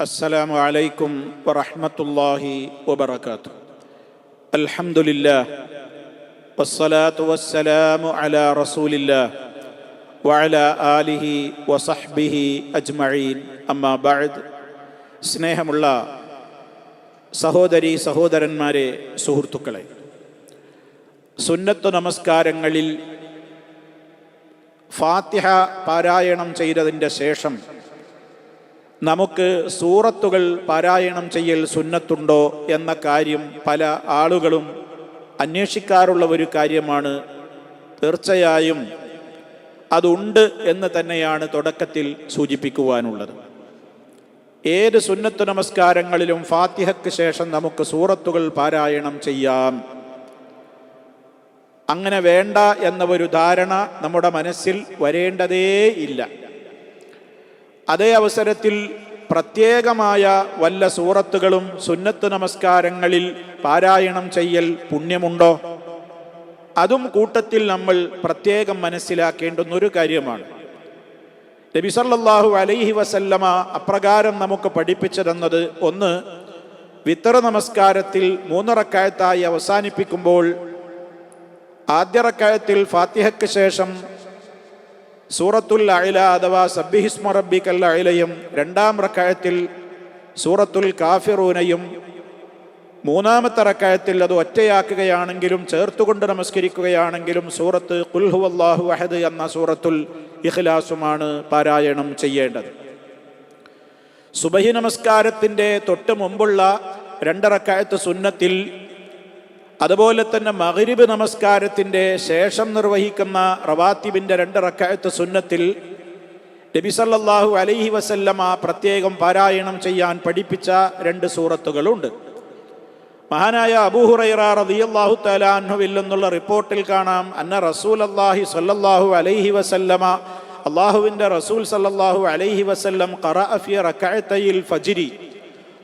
السلام عليكم ورحمة الله وبركاته الحمد لله والصلاة والسلام على رسول الله وعلى آله وصحبه أجمعين أما بعد സ്നേഹമുള്ള സഹോദരി സഹോദരന്മാരെ സുഹൃത്തുക്കളെ സുന്നത്തു നമസ്കാരങ്ങളിൽ ഫാത്തിഹ പാരായണം ചെയ്തതിൻ്റെ ശേഷം നമുക്ക് സൂറത്തുകൾ പാരായണം ചെയ്യൽ സുന്നത്തുണ്ടോ എന്ന കാര്യം പല ആളുകളും അന്വേഷിക്കാറുള്ള ഒരു കാര്യമാണ്. തീർച്ചയായും അതുണ്ട് എന്ന് തന്നെയാണ് തുടക്കത്തിൽ സൂചിപ്പിക്കുവാനുള്ളത്. ഏത് സുന്നത്തു നമസ്കാരങ്ങളിലും ഫാത്തിഹയ്ക്ക് ശേഷം നമുക്ക് സൂറത്തുകൾ പാരായണം ചെയ്യാം. അങ്ങനെ വേണ്ട എന്ന ഒരു ധാരണ നമ്മുടെ മനസ്സിൽ വരേണ്ടതേ ഇല്ല. അതേ അവസരത്തിൽ പ്രത്യേകമായ വല്ല സൂറത്തുകളും സുന്നത്ത് നമസ്കാരങ്ങളിൽ പാരായണം ചെയ്യൽ പുണ്യമുണ്ടോ? അതും കൂട്ടത്തിൽ നമ്മൾ പ്രത്യേകം മനസ്സിലാക്കേണ്ടുന്ന ഒരു കാര്യമാണ്. നബി സല്ലല്ലാഹു അലൈഹി വസല്ലമ അപ്രകാരം നമുക്ക് പഠിപ്പിച്ചു തന്നത് ഒന്ന് വിത്തറ നമസ്കാരത്തിൽ മൂന്നിറക്കായത്തായി അവസാനിപ്പിക്കുമ്പോൾ ആദ്യറക്കായത്തിൽ ഫാത്തിഹയ്ക്ക് ശേഷം സൂറത്തുൽ അയില അഥവാ സബ്ബിഹിസ്മ റബ്ബിക്കൽ അയിലയും രണ്ടാം റക്കായത്തിൽ സൂറത്തുൽ കാഫിറൂനയും മൂന്നാമത്തെ റക്കായത്തിൽ അത് ഒറ്റയാക്കുകയാണെങ്കിലും ചേർത്തുകൊണ്ട് നമസ്കരിക്കുകയാണെങ്കിലും സൂറത്ത് കുൽഹു അള്ളാഹു അഹദ് എന്ന സൂറത്തുൽ ഇഖ്ലാസുമാണ് പാരായണം ചെയ്യേണ്ടത്. സുബഹി നമസ്കാരത്തിന്റെ തൊട്ട് മുമ്പുള്ള രണ്ടറക്കായത്ത് സുന്നത്തിൽ അതുപോലെ തന്നെ മഗ്രിബ് നമസ്കാരത്തിന്റെ ശേഷം നിർവഹിക്കുന്ന റവാത്തിബിന്റെ രണ്ട് റക്കായത്ത് സുന്നത്തിൽ നബി സല്ലല്ലാഹു അലൈഹി വസല്ലമ പ്രത്യേകം പാരായണം ചെയ്യാൻ പഠിപ്പിച്ച രണ്ട് സൂറത്തുകളുണ്ട്. മഹാനായ അബൂഹുറൈറ നിന്നുള്ള റിപ്പോർട്ടിൽ കാണാം അന്ന റസൂൽ അള്ളാഹി സല്ലാഹു അലൈഹി വസല്ലമ അള്ളാഹുവിന്റെ റസൂൽ സല്ലാഹു അലൈഹി വസല്ലം ഫജ്രി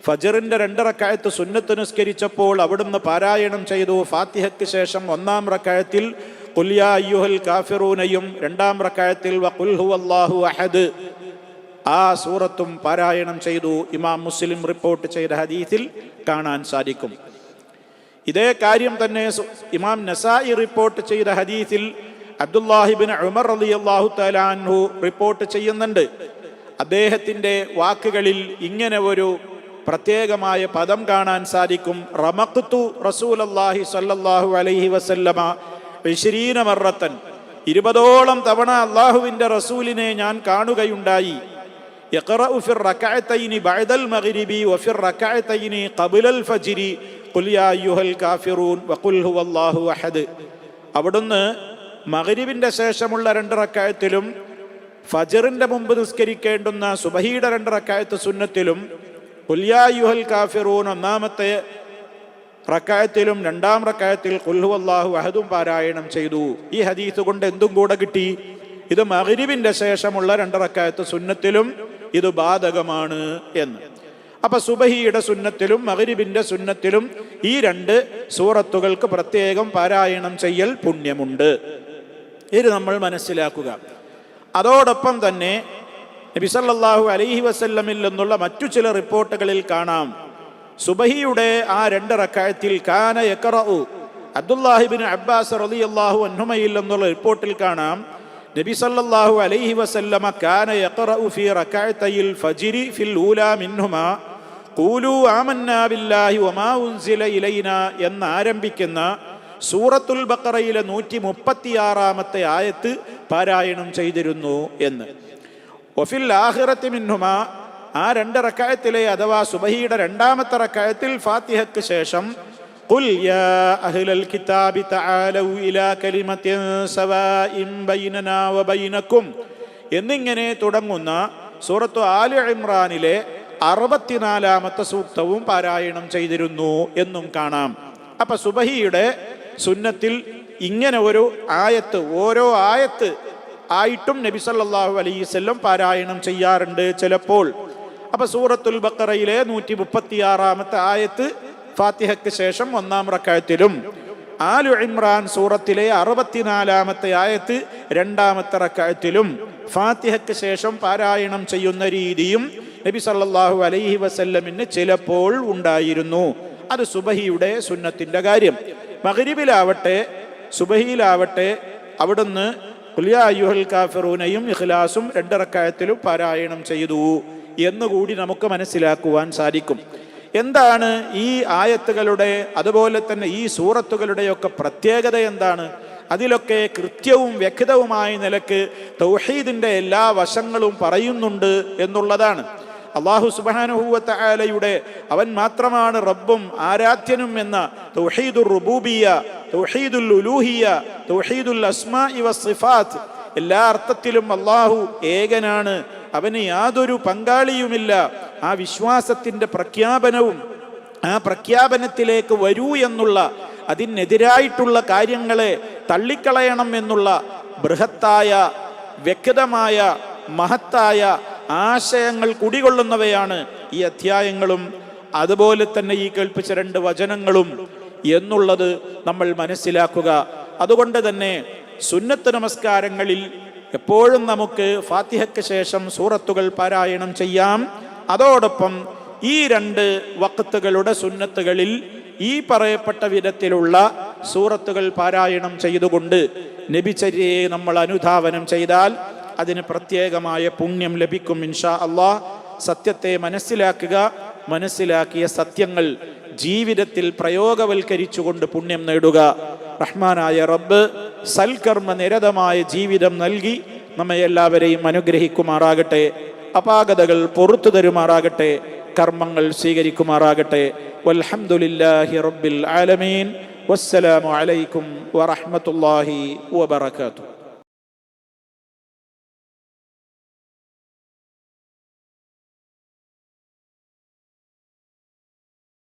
ഫജറിന്റെ രണ്ടറക്കായത്ത് സുന്നത്ത് നിസ്കരിച്ചപ്പോൾ അവിടുന്ന് പാരായണം ചെയ്തു. ഫാത്തിഹയ്ക്ക് ശേഷം ഒന്നാം റക്കായത്തിൽ കുല്യാ അയ്യുഹൽ കാഫിറൂനയും രണ്ടാം റക്കായത്തിൽ അഹദ് ആ സൂറത്തും പാരായണം ചെയ്തു. ഇമാം മുസ്ലിം റിപ്പോർട്ട് ചെയ്ത ഹദീസിൽ കാണാൻ സാധിക്കും. ഇതേ കാര്യം തന്നെ ഇമാം നസായി റിപ്പോർട്ട് ചെയ്ത ഹദീസിൽ അബ്ദുല്ലാഹിബിൻ ഉമർ അള്ളാഹു തലാൻഹു റിപ്പോർട്ട് ചെയ്യുന്നുണ്ട്. അദ്ദേഹത്തിന്റെ വാക്കുകളിൽ ഇങ്ങനെ ഒരു പ്രത്യേകമായ പദം കാണാൻ സാധിക്കും. റമഖത്തു റസൂലല്ലാഹി സല്ലല്ലാഹു അലൈഹി വസല്ലമ ബഷരീന മറത്തൻ. ഇരുപതോളം തവണ അള്ളാഹുവിന്റെ റസൂലിനെ ഞാൻ കാണുകയുണ്ടായി. അവിടുന്ന് മകരിവിന്റെ ശേഷമുള്ള രണ്ട് റക്കായത്തിലും ഫജറിന്റെ മുമ്പ് നിസ്കരിക്കേണ്ടുന്ന സുബഹിയുടെ രണ്ടറക്കായത്ത് സുന്നത്തിലും കുല്യായുഹൽ കാഫിറൂൻ ഒന്നാമത്തെ റക്കായത്തിലും രണ്ടാം റക്കായത്തിൽ കുൽഹു അള്ളാഹു അഹദും പാരായണം ചെയ്തു. ഈ ഹദീസ് കൊണ്ട് എന്തും കൂടെ കിട്ടി. ഇത് മഗ്രിബിന്റെ ശേഷമുള്ള രണ്ട് റക്കായത്ത് സുന്നത്തിലും ഇത് ബാധകമാണ് എന്ന്. അപ്പൊ സുബഹിയുടെ സുന്നത്തിലും മഗ്രിബിന്റെ സുന്നത്തിലും ഈ രണ്ട് സൂറത്തുകൾക്ക് പ്രത്യേകം പാരായണം ചെയ്യൽ പുണ്യമുണ്ട്. ഇത് നമ്മൾ മനസ്സിലാക്കുക. അതോടൊപ്പം തന്നെ നബി സല്ലല്ലാഹു അലൈഹി വസല്ലമിൽ നിന്നുള്ള മറ്റു ചില റിപ്പോർട്ടുകളിൽ കാണാം. സുബഹിയുടെ ആ രണ്ട് റക്കായത്തിൽ കാന യക്കറു അബ്ദുല്ലാഹിബിൻ അബ്ബാസ് റളിയല്ലാഹു അന്നുമയിൽ എന്നുള്ള റിപ്പോർട്ടിൽ കാണാം. നബി സല്ലല്ലാഹു അലൈഹി വസല്ലമ കാന യക്റഉ ഫി റകഅത്തയിൽ ഫജ്രി ഫിൽ ഊലാ മിൻഹുമാ. ഖൂലു ആമന്നാ ബില്ലാഹി വമാ ഉൻസില ഇലൈനാ എന്ന് ആരംഭിക്കുന്ന സൂറത്തുൽ ബക്കറയിലെ നൂറ്റി മുപ്പത്തിയാറാമത്തെ ആയത്ത് പാരായണം ചെയ്തിരുന്നു എന്ന്. ഒഫിൽ ആഹിറത്തി മിന്നുമ ആ രണ്ട് റക്കായത്തിലെ അഥവാ സുബഹിയുടെ രണ്ടാമത്തെ റക്കായത്തിൽ ഫാത്തിഹയ്ക്ക് ശേഷം قل يا أهل الكتاب تعالوا إلى كلمة سواء بيننا وبينكم എന്നിങ്ങനെ തുടങ്ങുന്ന സൂറത്തു ആലു ഇമ്രാനിലെ അറുപത്തിനാലാമത്തെ സൂക്തവും പാരായണം ചെയ്തിരുന്നു എന്നും കാണാം അപ്പൊ സുബഹിയുടെ സുന്നത്തിൽ ഇങ്ങനെ ഒരു ആയത്ത് ഓരോ ആയത്ത് ആയിട്ടും നബി സല്ലാഹു അലൈഹി വസല്ലം പാരായണം ചെയ്യാറുണ്ട് ചിലപ്പോൾ. അപ്പൊ സൂറത്തുൽ ബക്കറയിലെ നൂറ്റി മുപ്പത്തിയാറാമത്തെ ആയത്ത് ഫാത്തിഹയ്ക്ക് ശേഷം ഒന്നാം റക്കായത്തിലും. ആലു ഇമ്രാൻ സൂറത്തിലെ അറുപത്തിനാലാമത്തെ ആയത്ത് രണ്ടാമത്തെ റക്കായത്തിലും ഫാത്തിഹയ്ക്ക് ശേഷം പാരായണം ചെയ്യുന്ന രീതിയും നബി സല്ലാഹു അലൈഹി വസല്ലമിന് ചിലപ്പോൾ ഉണ്ടായിരുന്നു. അത് സുബഹിയുടെ സുന്നത്തിന്റെ കാര്യം. മകരിബിലാവട്ടെ സുബഹിയിലാവട്ടെ അവിടുന്ന് ഖുൽ യാ അയ്യുഹൽ ഇഖ്ലാസും രണ്ടിറക്കായത്തിലും പാരായണം ചെയ്തു എന്നുകൂടി നമുക്ക് മനസ്സിലാക്കുവാൻ സാധിക്കും. എന്താണ് ഈ ആയത്തുകളുടെ അതുപോലെ തന്നെ ഈ സൂറത്തുകളുടെയൊക്കെ പ്രത്യേകത എന്താണ്? അതിലൊക്കെ കൃത്യവും വ്യക്തവുമായ നിലയ്ക്ക് തൗഹീദിന്റെ എല്ലാ വശങ്ങളും പറയുന്നുണ്ട് എന്നുള്ളതാണ്. അള്ളാഹു സുബാനുഹൂവത്ത ആലയുടെ അവൻ മാത്രമാണ് റബ്ബും ആരാധ്യനും എന്ന തൗഹീദുർ റുബൂബിയ തൗഹീദുൽ ഉലൂഹിയ തൗഹീദുൽ അസ്മാ ഇവ സിഫാത്ത്. എല്ലാ അർത്ഥത്തിലും അള്ളാഹു ഏകനാണ്. അവന് യാതൊരു പങ്കാളിയുമില്ല. ആ വിശ്വാസത്തിന്റെ പ്രഖ്യാപനവും ആ പ്രഖ്യാപനത്തിലേക്ക് വരൂ എന്നുള്ള അതിനെതിരായിട്ടുള്ള കാര്യങ്ങളെ തള്ളിക്കളയണം എന്നുള്ള ബൃഹത്തായ വ്യക്തമായ മഹത്തായ ആശയങ്ങൾ കുടികൊള്ളുന്നവയാണ് ഈ അധ്യായങ്ങളും അതുപോലെ തന്നെ ഈ കേൾപ്പിച്ച രണ്ട് വചനങ്ങളും എന്നുള്ളത് നമ്മൾ മനസ്സിലാക്കുക. അതുകൊണ്ട് തന്നെ സുന്നത്ത് നമസ്കാരങ്ങളിൽ എപ്പോഴും നമുക്ക് ഫാത്തിഹയ്ക്ക് ശേഷം സൂറത്തുകൾ പാരായണം ചെയ്യാം. അതോടൊപ്പം ഈ രണ്ട് വക്കത്തുകളുടെ സുന്നത്തുകളിൽ ഈ പറയപ്പെട്ട വിധത്തിലുള്ള സൂറത്തുകൾ പാരായണം ചെയ്തുകൊണ്ട് നബിചര്യയെ നമ്മൾ അനുധാവനം ചെയ്താൽ അതിന് പ്രത്യേകമായ പുണ്യം ലഭിക്കും ഇൻഷാ അള്ളാഹ് സത്യത്തെ മനസ്സിലാക്കുക. മനസ്സിലാക്കിയ സത്യങ്ങൾ ജീവിതത്തിൽ പ്രയോഗവൽക്കരിച്ചുകൊണ്ട് പുണ്യം നേടുക. റഹ്മാനായ റബ്ബ് സൽക്കർമ്മ നിരതമായ ജീവിതം നൽകി നമ്മെ എല്ലാവരെയും അനുഗ്രഹിക്കുമാറാകട്ടെ. അപാകതകൾ പൊറത്തു തരുമാറാകട്ടെ. കർമ്മങ്ങൾ സ്വീകരിക്കുമാറാകട്ടെ. വൽഹമുല്ലാഹി റബ്ബിൽ ആലമീൻ. വസ്സലാമു അലൈക്കും വറഹമത്തല്ലാഹി വബറകാതുഹു.